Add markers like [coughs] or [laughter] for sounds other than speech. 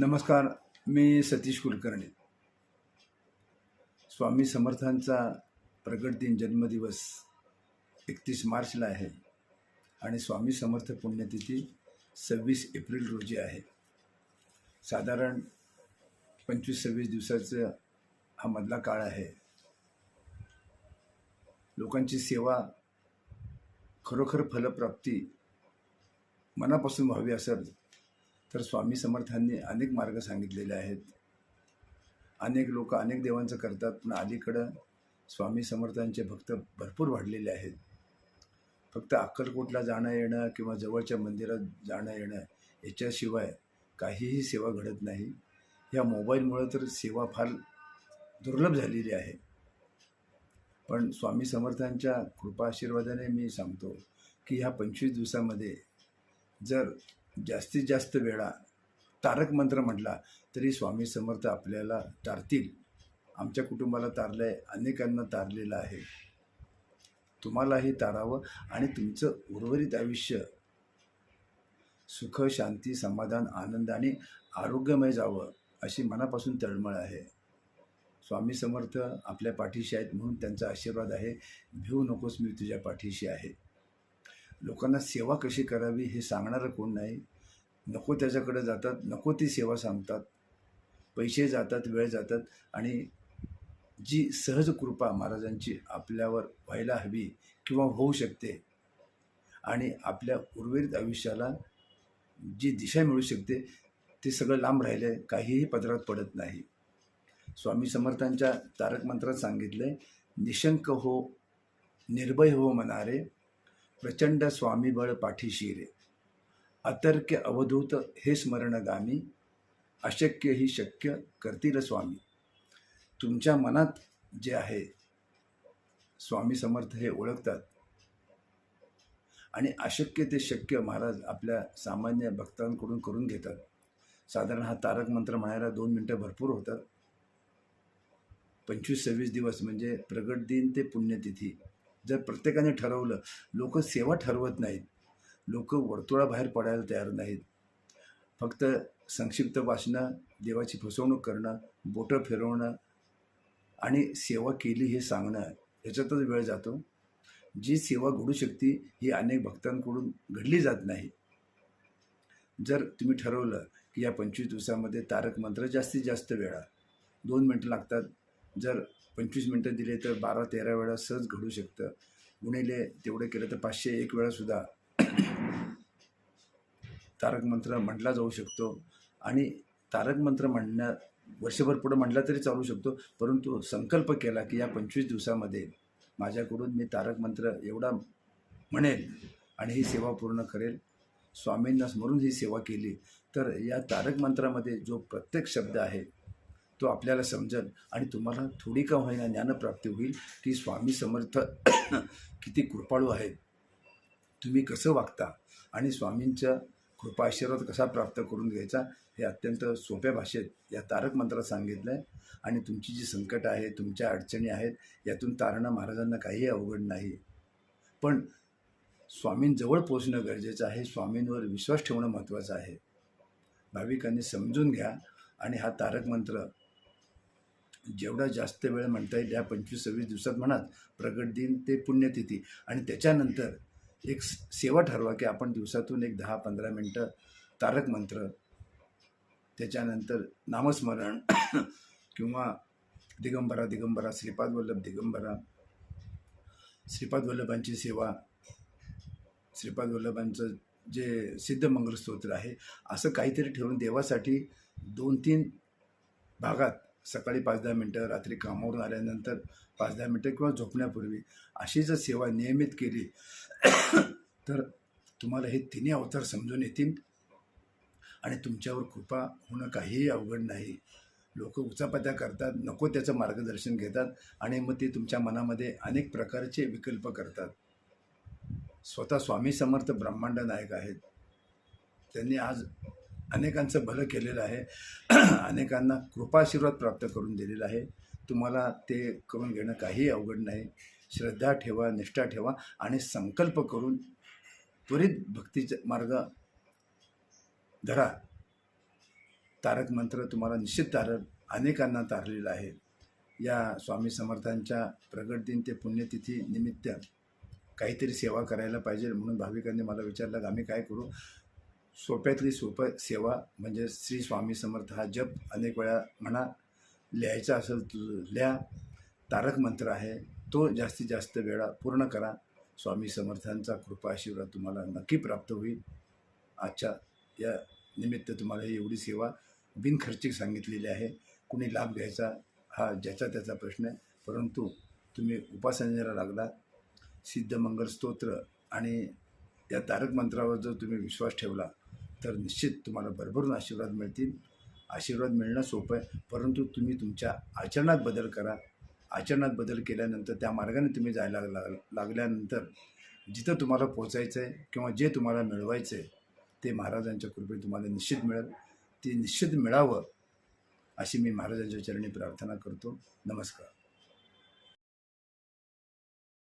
नमस्कार मी सतीश कुलकर्णी. स्वामी समर्थांचा प्रगट दिन जन्मदिवस एकतीस मार्चला आहे आणि स्वामी समर्थ पुण्यतिथी सव्वीस एप्रिल रोजी आहे. साधारण पंचवीस सव्वीस दिवसाचा हा मधला काळ आहे. लोकांची सेवा खरोखर फलप्राप्ती मनापासून व्हावी असं तर स्वामी समर्थांनी अनेक मार्ग सांगितलेले आहेत. अनेक लोक अनेक देवांचं करतात पण अलीकडं स्वामी समर्थांचे भक्त भरपूर वाढलेले आहेत. फक्त अक्कलकोटला जाणं येणं किंवा जवळच्या मंदिरात जाणं येणं याच्याशिवाय काहीही सेवा घडत नाही. या मोबाईलमुळं तर सेवा फार दुर्लभ झालेली आहे. पण स्वामी समर्थांच्या कृपा आशीर्वादाने मी सांगतो की ह्या पंचवीस दिवसामध्ये जर जास्तीत जास्त वेळा तारक मंत्र म्हटला तरी स्वामी समर्थ आपल्याला तारतील. आमच्या कुटुंबाला तारलं आहे अनेकांना तारलेलं आहे. तुम्हालाही तारावं आणि तुमचं उर्वरित आयुष्य. सुख शांती समाधान आनंद आणि आरोग्यमय जावं अशी मनापासून तळमळ आहे. स्वामी समर्थ आपल्या पाठीशी आहेत म्हणून त्यांचा आशीर्वाद आहे. भिवू नकोस मी तुझ्या पाठीशी आहे. लोकांना सेवा कशी करावी हे सांगणारं कोण नाही. नको त्याच्याकडे जातात नको ती सेवा सांगतात. पैसे जातात वेळ जातात आणि जी सहज कृपा महाराजांची आपल्यावर व्हायला हवी किंवा होऊ शकते आणि आपल्या उर्वरित आयुष्याला जी दिशा मिळू शकते ते सगळं लांब राहिलं आहे काहीही पदरात पडत नाही. स्वामी समर्थांच्या तारक मंत्रात सांगितलं निशंक हो निर्भय हो मनारे प्रचंड स्वामीबळ पाठीशी रे अतर्क्य अवधूत हे स्मरणगामी अशक्य ही शक्य करतील स्वामी. तुमच्या मनात जे आहे स्वामी समर्थ हे ओळखतात. आणि अशक्य ते शक्य महाराज आपल्या सामान्य भक्तांकडून करून घेतात. साधारण हा तारक मंत्र म्हणायला दोन मिनटं भरपूर होतात. पंचवीस सव्वीस दिवस म्हणजे प्रगट दिन ते पुण्यतिथी. जर प्रत्येकाने ठरवलं लोक सेवा ठरवत नाहीत. लोक वर्तुळाबाहेर पडायला तयार नाहीत. फक्त संक्षिप्त वाचणं देवाची फसवणूक करणं बोटं फिरवणं आणि सेवा केली हे सांगणं ह्याच्यातच वेळ जातो. जी सेवा घडू शकते ही अनेक भक्तांकडून घडली जात नाही. जर तुम्ही ठरवलं की या पंचवीस दिवसामध्ये तारक मंत्र जास्तीत जास्त वेळा दोन मिनटं लागतात. जर पंचवीस मिनटं दिले तर बारा तेरा वेळा सहज घडू शकतं. गुणिले तेवढे केलं तर पाचशे एक वेळासुद्धा तारक मंत्र म्हटला जाऊ शकतो. आणि तारक मंत्र म्हणण्या वर्षभर पुढं म्हटला तरी चालू शकतो. परंतु संकल्प केला की या पंचवीस दिवसामध्ये माझ्याकडून मी तारक मंत्र एवढा म्हणेल आणि ही सेवा पूर्ण करेल. स्वामींना स्मरून ही सेवा केली. तर या तारक मंत्रामध्ये जो प्रत्येक शब्द आहे तो आपल्याला समजेल. आणि तुम्हाला थोडी का होईना ज्ञानप्राप्ती होईल की स्वामी समर्थ [clears throat] किती कृपाळू आहेत. तुम्ही कसं वागता आणि स्वामींच्या कृपा आशीर्वाद कसा प्राप्त करून घ्यायचा हे अत्यंत सोप्या भाषेत या तारक मंत्रात सांगितलं आहे आणि तुमची जी संकट आहे तुमच्या अडचणी आहेत यातून तारणं महाराजांना काही अवघड नाही. पण स्वामींजवळ पोचणं गरजेचं आहे स्वामींवर विश्वास ठेवणं महत्त्वाचं आहे. भाविकांनी समजून घ्या आणि हा तारक मंत्र जेवढा जास्त वेळ म्हणता येईल या पंचवीस सव्वीस दिवसात म्हणात प्रगट दिन ते पुण्यतिथी. आणि त्याच्यानंतर एक सेवा ठरवा की आपण दिवसातून एक दहा पंधरा मिनटं तारक मंत्र त्याच्यानंतर नामस्मरण [coughs] किंवा दिगंबरा दिगंबरा श्रीपाद वल्लभ दिगंबरा श्रीपाद वल्लभांची सेवा श्रीपाद वल्लभांचं जे सिद्ध मंगलस्तोत्र आहे असं काहीतरी ठेवून देवासाठी दोन तीन भागात सकाळी पाच दहा मिनटं रात्री कामावरून आल्यानंतर पाच दहा मिनटं किंवा झोपण्यापूर्वी अशी जर सेवा नियमित केली तर तुम्हाला हे तिन्ही अवतार समजून येतील आणि तुमच्यावर कृपा होणं काहीही अवघड नाही. लोक उचापत्या करतात नको त्याचं मार्गदर्शन घेतात आणि मग ते तुमच्या मनामध्ये अनेक प्रकारचे विकल्प करतात. स्वतः स्वामी समर्थ ब्रह्मांड नायक आहेत. त्यांनी आज अनेकांचं भलं केलेलं आहे. [clears throat] अनेकांना कृपाशीर्वाद प्राप्त करून दिलेला आहे. तुम्हाला ते करून घेणं काही अवघड नाही. श्रद्धा ठेवा निष्ठा ठेवा आणि संकल्प करून त्वरित भक्तीचा मार्ग धरा. तारक मंत्र तुम्हाला निश्चित तारक अनेकांना तारलेलं आहे. या स्वामी समर्थांच्या प्रगट दिन ते पुण्यतिथी निमित्त काहीतरी सेवा करायला पाहिजे म्हणून भाविकांनी मला विचारलं की आम्ही काय करू? सोप्यातली सोपं सेवा म्हणजे श्री स्वामी समर्थ हा जप अनेक वेळा म्हणा लिहायचा असेल तर लिहा. तारक मंत्र आहे तो जास्तीत जास्त वेळा पूर्ण करा. स्वामी समर्थांचा कृपा आशीर्वाद तुम्हाला नक्की प्राप्त होईल. आजच्या या निमित्त तुम्हाला ही एवढी सेवा बिनखर्चिक सांगितलेली आहे. कुणी लाभ घ्यायचा हा ज्याचा त्याचा प्रश्न आहे. परंतु तुम्ही उपासनेला लागला. सिद्धमंगल स्तोत्र आणि या तारक मंत्रावर जर तुम्ही विश्वास ठेवला तर निश्चित तुम्हाला भरभरून आशीर्वाद मिळतील. आशीर्वाद मिळणं सोपं आहे परंतु तुम्ही तुमच्या आचरणात बदल करा. आचरणात बदल केल्यानंतर त्या मार्गाने तुम्ही जायला लाग लागल्यानंतर जिथं तुम्हाला पोचायचं आहे किंवा जे तुम्हाला मिळवायचं आहे ते महाराजांच्या कृपेने तुम्हाला निश्चित मिळेल. ते निश्चित मिळावं अशी मी महाराजांच्या चरणी प्रार्थना करतो. नमस्कार.